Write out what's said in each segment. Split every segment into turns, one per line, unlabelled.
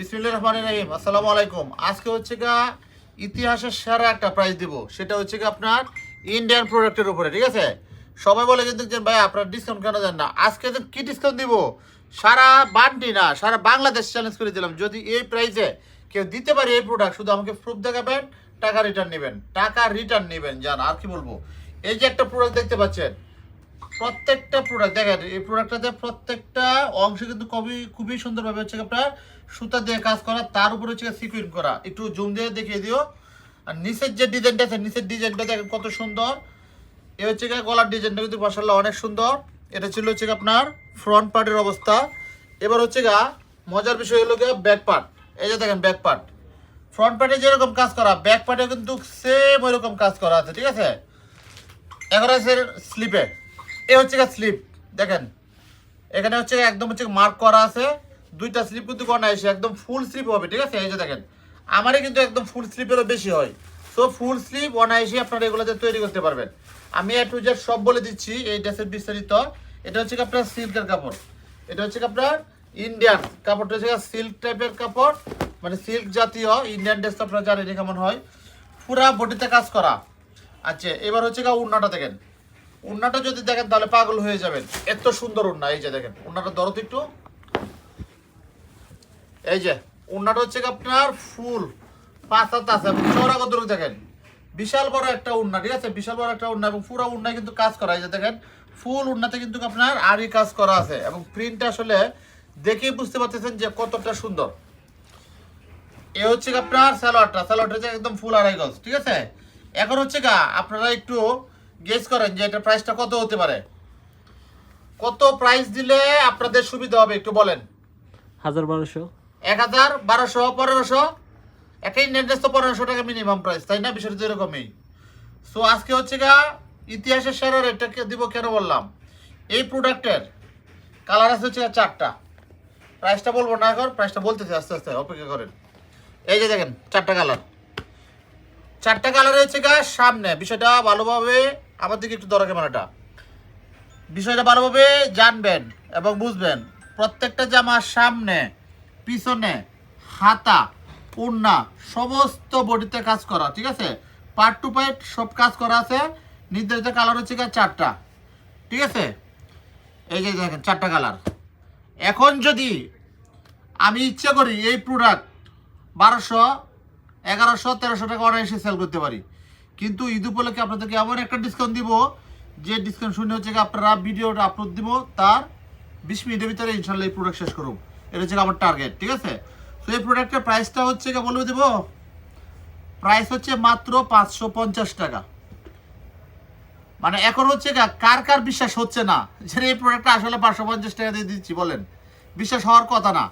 আসসালামু আলাইকুম। আজকে হচ্ছে গা ইতিহাসের সেরা একটা প্রাইজ দিব, সেটা হচ্ছে গা আপনার ইন্ডিয়ান প্রোডাক্টের উপরে, ঠিক আছে? সবাই বলে কিন্তু যে, ভাই, আপনার ডিসকাউন্ট কেন দেন না? আজকে যে কি ডিসকাউন্ট দিব? সারা বান্ডি না, সারা বাংলাদেশ চ্যালেঞ্জ করে দিলাম। যদি এই প্রাইসে কেউ দিতে পারে এই প্রোডাক্ট শুধু আমাকে প্রুফ দেখাবেন, টাকা রিটার্ন নেবেন, টাকা রিটার্ন নেবেন, জান, আর কি বলব? এই যে একটা প্রোডাক্ট দেখতে পাচ্ছেন প্রত্যেকটা প্রোডাক্ট দেখেন, এই প্রোডাক্টটাতে প্রত্যেকটা অংশ কিন্তু খুবই খুবই সুন্দরভাবে হচ্ছে আপনার সুতা দিয়ে কাজ করা, তার উপরে হচ্ছে সিকুইন করা। একটু জুম দিয়ে দেখিয়ে দিও। আর নিচের যে ডিজাইনটা আছে, নিচের ডিজাইনটা দেখেন কত সুন্দর। এ হচ্ছে গিয়ে গলার ডিজাইনটা কিন্তু মাসাল্লাহ অনেক সুন্দর। এটা ছিল হচ্ছে আপনার ফ্রন্ট পার্টের অবস্থা। এবার হচ্ছে গা, মজার বিষয় হলো গিয়ে ব্যাক পার্ট এই যে দেখেন ব্যাক পার্ট ফ্রন্ট পার্টে যেরকম কাজ করা ব্যাক পার্টে কিন্তু সেম ওইরকম কাজ করা আছে, ঠিক আছে? এখন আছে স্লিপে এ হচ্ছে গা স্লিপ দেখেন। এখানে হচ্ছে একদম হচ্ছে মার্ক করা আছে। দুইটা স্লিপ কিন্তু করা এসে একদম ফুল স্লিপ হবে, ঠিক আছে? এই যে দেখেন, আমারই কিন্তু একদম ফুল স্লিপেরও বেশি হয়। সো ফুল স্লিপ অনায়াসে আপনারা এগুলোতে তৈরি করতে পারবেন। আমি একটু যে সব বলে দিচ্ছি, এই ড্রেসের বিস্তারিত। এটা হচ্ছে আপনার সিল্কের কাপড়। এটা হচ্ছে আপনার ইন্ডিয়ান কাপড়টা হচ্ছে সিল্ক টাইপের কাপড় মানে সিল্ক জাতীয় ইন্ডিয়ান ড্রেস তো আপনারা জানেন কেমন হয়। পুরা বডিতে কাজ করা। আচ্ছা এবার হচ্ছে উন্নাটা দেখেন। উন্নাটা যদি দেখেন তাহলে পাগল হয়ে যাবেন। এত সুন্দর উন্না এই যে দেখেন উন্নাটা দরদ একটু। এই যে উন্নাটা হচ্ছে আপনার ফুল আছে এবং চওড়া কত দেখেন। বিশাল বড় একটা উন্না ঠিক আছে? বিশাল বড় একটা উন্না এবং পুরো উন্না কিন্তু কাজ করা, এই যে দেখেন, ফুল উন্নাতে কিন্তু আপনার আরই কাজ করা আছে এবং প্রিন্টটা আসলে দেখেই বুঝতে পারতেছেন যে কতটা সুন্দর। এ হচ্ছে আপনার স্যালোয়ারটা স্যালোয়ারটা একদম ফুল আড়াই গজ, ঠিক আছে? এখন হচ্ছে গা আপনারা একটু গেস করেন যে এটা প্রাইসটা কত হতে পারে। কত প্রাইস দিলে আপনাদের সুবিধা হবে একটু বলেন।
হাজার বারোশো।
এক হাজার বারোশো পনেরোশো। একই নির্দেশ তো পনেরোশো টাকা মিনিমাম প্রাইস তাই না? বিষয়টা এরকমই। সো আজকে হচ্ছে গা ইতিহাসের সেরা রেটটা দিব কেন বললাম? এই প্রোডাক্টের কালার আছে হচ্ছে চারটা। প্রাইসটা বলব না এখন প্রাইসটা বলতেছি আস্তে আস্তে অপেক্ষা করেন। এই যে দেখেন চারটা কালার চারটা কালার হচ্ছে গা সামনে বিষয়টা ভালোভাবে আমার দিকে একটু দরকার ক্যামেরাটা। বিষয়টা ভালোভাবে জানবেন এবং বুঝবেন। প্রত্যেকটা জামার সামনে, পিছনে, হাতা, উন্না, সমস্ত বডিতে কাজ করা, ঠিক আছে? পার্ট টু পার্ট সব কাজ করা আছে। নির্ধারিত কালার হচ্ছে গিয়ে চারটা। ঠিক আছে? এই যে দেখেন, চারটা কালার এখন যদি আমি ইচ্ছে করি এই প্রোডাক্ট বারোশো, এগারোশো, তেরোশো টাকা অনায়াসে সেল করতে পারি। কিন্তু ঈদ উপলক্ষে আপনাদেরকে এমন একটা ডিসকাউন্ট দিব। যে ডিসকাউন্ট শুনে হচ্ছে আপনারা ভিডিওটা আপলোড দিব, তার বিশ মিনিটের ভিতরে ইনশাল্লাহ এই প্রোডাক্ট শেষ করুন। এটা হচ্ছে আমার টার্গেট ঠিক আছে? তো এই প্রোডাক্টের প্রাইসটা হচ্ছে গিয়ে বলব দেবো প্রাইস হচ্ছে মাত্র পাঁচশো পঞ্চাশ টাকা। মানে এখন হচ্ছে কার কার বিশ্বাস হচ্ছে না যে এই প্রোডাক্টটা আসলে পাঁচশো পঞ্চাশ টাকা দিয়ে দিচ্ছি বলেন? বিশ্বাস হওয়ার কথা না।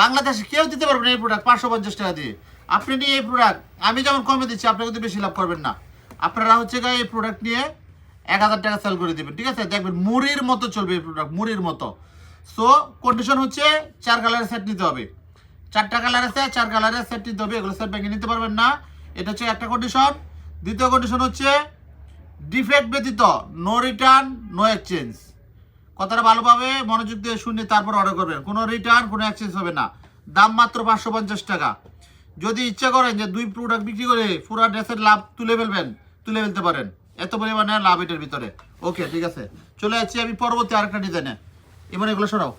বাংলাদেশে কেউ দিতে পারবে না এই প্রোডাক্ট পাঁচশো পঞ্চাশ টাকা দিয়ে। আপনি নিয়ে এই প্রোডাক্ট আমি যেমন কমে দিচ্ছি, আপনি কিন্তু বেশি লাভ করবেন না। আপনারা হচ্ছে গা এই প্রোডাক্ট নিয়ে এক হাজার টাকা সেল করে দেবেন, ঠিক আছে? দেখবেন মুড়ির মতো চলবে এই প্রোডাক্ট মুড়ির মতো। সো কন্ডিশন হচ্ছে চার কালারের সেট নিতে হবে। চারটা কালার আছে, চার কালারের সেট নিতে হবে, এগুলো সেট ব্যাংকে নিতে পারবেন না। এটা হচ্ছে একটা কন্ডিশন দ্বিতীয় কন্ডিশন হচ্ছে ডিফেক্ট ব্যতীত নো রিটার্ন নো এক্সচেঞ্জ কথাটা ভালোভাবে মনোযোগ দিয়ে শুনে তারপর অর্ডার করবেন। কোনো রিটার্ন কোনো এক্সচেঞ্জ হবে না। দাম মাত্র পাঁচশো পঞ্চাশ টাকা। যদি ইচ্ছা করেন যে দুই প্রোডাক্ট বিক্রি করে পুরো ড্রেসের লাভ তুলে ফেলবেন, তুলে ফেলতে পারেন। এত পরিমাণে লাভ এটার ভিতরে। ওকে ঠিক আছে। চলে যাচ্ছি আমি পরবর্তী আরেকটা ডিজাইনে এবার এগুলো সরাও।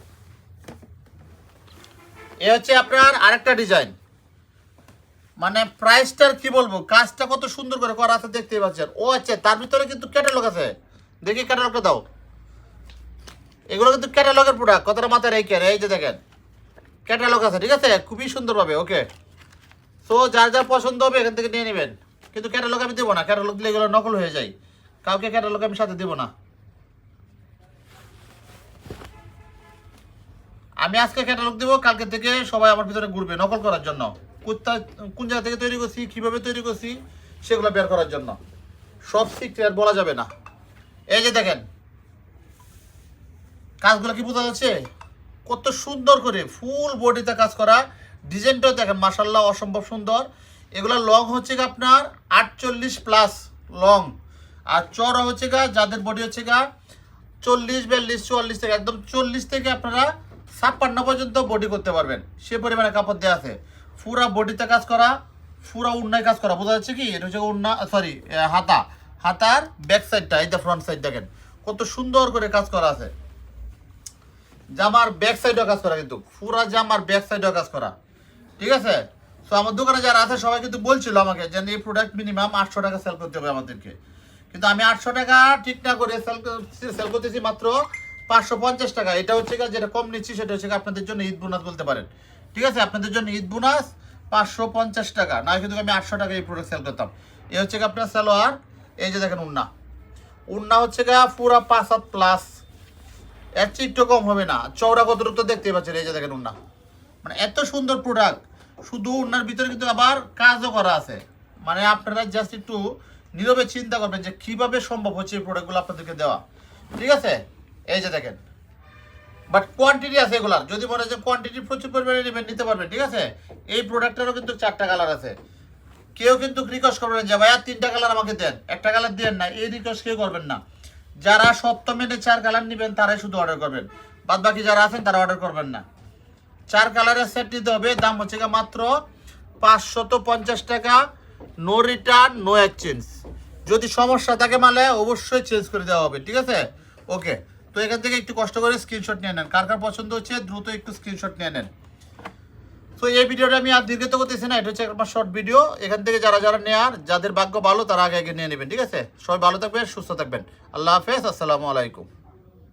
এ হচ্ছে আপনার আরেকটা ডিজাইন মানে প্রাইসটার কি বলব? কাজটা কত সুন্দর করে করা আছে দেখতেই পাচ্ছেন। ও আচ্ছা তার ভিতরে কিন্তু ক্যাটালগ আছে। দেখি ক্যাটালগটা দাও। এগুলো কিন্তু ক্যাটালগের প্রোডাক্ট কতটা মাথায় রেখে? এই যে দেখেন ক্যাটালগ আছে, ঠিক আছে? খুবই সুন্দরভাবে ওকে সো যার যা পছন্দ হবে এখান থেকে নিয়ে নেবেন। কিন্তু ক্যাটালগ আমি দেবো না ক্যাটালগ দিলে এগুলো নকল হয়ে যায়। কাউকে ক্যাটালগ আমি সাথে দেবো না। আমি আজকে ক্যাটালগ দেবো, কালকে থেকে সবাই আমার ভিতরে ঘুরবে নকল করার জন্য। কোথা কোন জায়গা থেকে তৈরি করছি, কীভাবে তৈরি করছি, সেগুলো বের করার জন্য। সব সিক্রেট বলা যাবে না। এই যে দেখেন, কাজগুলো কি বোঝা যাচ্ছে? কত সুন্দর করে ফুল বডিতে কাজ করা ডিজাইনটাও দেখেন মাসাল্লাহ অসম্ভব সুন্দর। এগুলো লং হচ্ছে গা আপনার আটচল্লিশ প্লাস লং আর চড়া হচ্ছে গা যাদের বডি হচ্ছে গা চল্লিশ, বিয়াল্লিশ, চুয়াল্লিশ থেকে, একদম চল্লিশ থেকে আপনারা ছাপ্পান্ন পর্যন্ত বডি করতে পারবেন। সে পরিমাণে কাপড় দেওয়া আছে। পুরা বডিতে কাজ করা, পুরা উন্নায় কাজ করা। বোঝা যাচ্ছে কি? এটা হচ্ছে উন্না সরি হাতা। হাতার ব্যাক সাইডটা এই ফ্রন্ট সাইড দেখেন, কত সুন্দর করে কাজ করা আছে। জামার ব্যাক সাইডও কাজ করা কিন্তু। পুরা জামার ব্যাক সাইডও কাজ করা। ঠিক আছে? তো আমার দোকানে যারা আছে, সবাই কিন্তু বলছিল আমাকে যে এই প্রোডাক্ট মিনিমাম আটশো টাকা সেল করতে হবে আমাদেরকে। কিন্তু আমি আটশো টাকা ঠিক না করে সেল সেল করতেছি মাত্র পাঁচশো পঞ্চাশ টাকা। এটা হচ্ছে গিয়ে যেটা কম নিচ্ছি, সেটা হচ্ছে আপনাদের জন্য ঈদ বোনাস বলতে পারেন। ঠিক আছে? আপনাদের জন্য ঈদ বোনাস পাঁচশো পঞ্চাশ টাকা। না, কিন্তু আমি আটশো টাকা এই প্রোডাক্ট সেল করতাম। এই হচ্ছে আপনার সালোয়ার এই যে দেখেন উন্না। উন্না হচ্ছে গা পুরা পাঁচ হাত প্লাস এর চেয়ে একটু কম হবে না। চওড়া কতটুকু তো দেখতেই পাচ্ছেন, এই যে দেখেন উন্না। মানে এত সুন্দর প্রোডাক্ট শুধু ওনার ভিতরে কিন্তু আবার কাজও করা আছে। মানে আপনারা জাস্ট একটু নীরবে চিন্তা করবেন যে কীভাবে সম্ভব হচ্ছে এই প্রোডাক্টগুলো আপনাদেরকে দেওয়া। ঠিক আছে? এই যে দেখেন। বাট কোয়ান্টিটি আছে এগুলার। যদি মনে হয় কোয়ান্টিটি প্রচুর পরিমাণে নেবেন, নিতে পারবেন, ঠিক আছে? এই প্রোডাক্টেরও কিন্তু চারটা কালার আছে। কেউ কিন্তু রিকোয়েস্ট করবেন যে, ভাইয়া, তিনটা কালার আমাকে দেন। একটা কালার দেন না, এই রিকোয়েস্ট কেউ করবেন না। যারা সপ্তমেনে চার কালার নেবেন, তারাই শুধু অর্ডার করবেন। বাদ বাকি যারা আছেন, তারা অর্ডার করবেন না। চার কালারের সেট নিতে হবে। দাম হচ্ছে মাত্র পাঁচশত পঞ্চাশ টাকা। নো রিটার্ন নো এক্সচেঞ্জ যদি সমস্যা থাকে মালে অবশ্যই চেঞ্জ করে দেওয়া হবে, ঠিক আছে? ওকে তো এখান থেকে একটু কষ্ট করে স্ক্রিনশট নিয়ে নেন। কার কার পছন্দ হচ্ছে, দ্রুত একটু স্ক্রিনশট নিয়ে নেন। তো এই ভিডিওটা আমি আর দীর্ঘত করতেছি না, এটা হচ্ছে আমার শর্ট ভিডিও এখান থেকে যারা যারা নেয়ার, যাদের ভাগ্য ভালো, তারা আগে আগে নিয়ে নেবেন, ঠিক আছে? সবাই ভালো থাকবেন, সুস্থ থাকবেন। আল্লাহ হাফেজ, আসসালামু আলাইকুম।